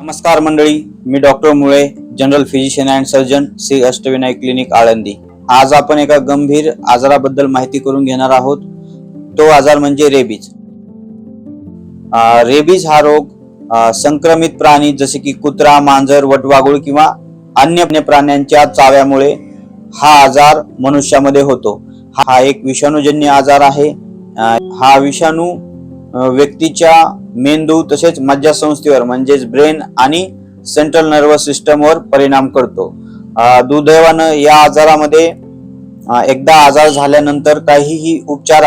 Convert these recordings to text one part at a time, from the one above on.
नमस्कार मंडळी मी doctor Mule general physician and surgeon Shri Ashtavinayak clinic Alandi. आज आपण एका गंभीर आजाराबद्दल माहिती करून घेणार आहोत. तो आजार म्हणजे रेबीज. रेबीज हा रोग संक्रमित प्राणी जसे की कुत्रा मांजर वटवाघूळ किंवा अन्य प्राण्यांच्या चाव्यामुळे हा आजार मनुष्यामध्ये होतो. हा एक विषाणूजन्य आजार आहे. हा विषाणू व्यक्तीच्या मेंदू तसेच मज्जासंस्थेवर म्हणजेच ब्रेन आणि सेंट्रल नर्वस सिस्टमवर परिणाम करतो. दुर्दैवानं या आजारामध्ये एकदा आजार झाल्यानंतर काहीही उपचार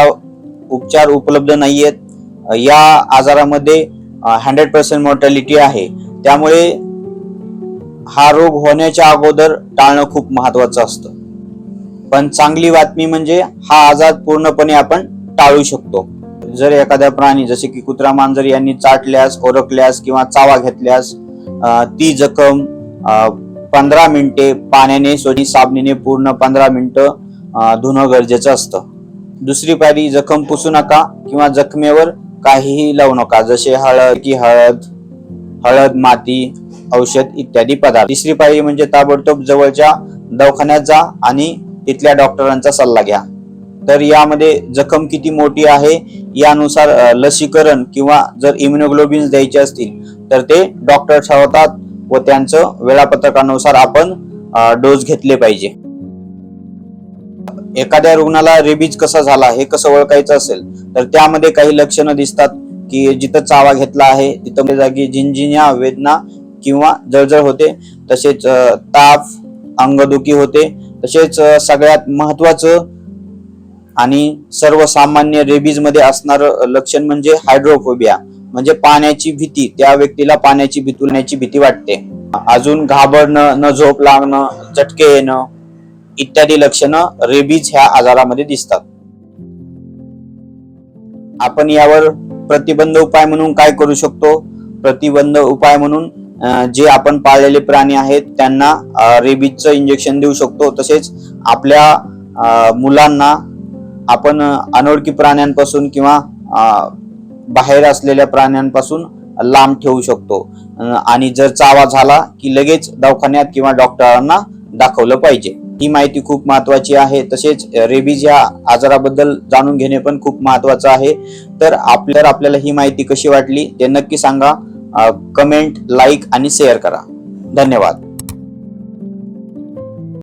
उपचार उपलब्ध नाहीयेत. आहेत या आजारामध्ये हंड्रेड पर्सेंट मॉर्टॅलिटी आहे. त्यामुळे हा रोग होण्याच्या अगोदर टाळणं खूप महत्वाचं असतं. पण चांगली बातमी म्हणजे हा आजार पूर्णपणे आपण टाळू शकतो. जर एखाद्या प्राणी जसे की कुत्रा मांजर यांनी चाटल्यास ओरखल्यास किंवा चावा घेतल्यास ती जखम पंधरा मिनिटे पाण्याने सोनी साबणीने पूर्ण पंधरा मिनिटं धुणं गरजेचं असतं. दुसरी पायरी जखम पुसू नका किंवा जखमेवर काहीही लावू नका जसे हळद की हळद हळद माती औषध इत्यादी पदार्थ. तिसरी पायरी म्हणजे ताबडतोब जवळच्या दवाखान्यात जा आणि तिथल्या डॉक्टरांचा सल्ला घ्या. तर यामध्ये जखम किती मोठी आहे यानुसार लसीकरण किंवा जर इम्युनोग्लोबिन्स द्यायचे असतील तर ते डॉक्टर ठरवतात व त्यांचं वेळापत्रकानुसार आपण डोस घेतले पाहिजे. एखाद्या रुग्णाला रेबीज कसा झाला हे कसं ओळखायचं असेल तर त्यामध्ये काही लक्षणं दिसतात की जिथं चावा घेतला आहे तिथं म्हणजे जागी झिंझिन्या वेदना किंवा जळजळ होते तसेच ताप अंगदुखी होते तसेच सगळ्यात महत्वाचं आणि सर्वसामान्य रेबीजमध्ये असणार लक्षण म्हणजे हायड्रोफोबिया म्हणजे पाण्याची भीती. त्या व्यक्तीला पाण्याची भितुलण्याची भीती वाटते. अजून घाबरणं न झोप लागणं चटके येणं इत्यादी लक्षणं रेबीज ह्या आजारामध्ये दिसतात. आपण यावर प्रतिबंध उपाय म्हणून काय करू शकतो? प्रतिबंध उपाय म्हणून जे आपण पाळलेले प्राणी आहेत त्यांना रेबीजचं इंजेक्शन देऊ शकतो. तसेच आपल्या अं, मुलांना आपण अनोळखी प्राण्यांपासून किंवा बाहेर असलेल्या प्राण्यांपासून लांब ठेवू शकतो. आणि जर चावा झाला की लगेच दवाखान्यात किंवा डॉक्टरांना दाखवलं पाहिजे. ही माहिती खूप महत्वाची आहे. तसेच रेबीज या आजाराबद्दल जाणून घेणे पण खूप महत्वाचं आहे. तर आपल्याला आपल्याला ही माहिती कशी वाटली ते नक्की सांगा. कमेंट लाईक आणि शेअर करा. धन्यवाद.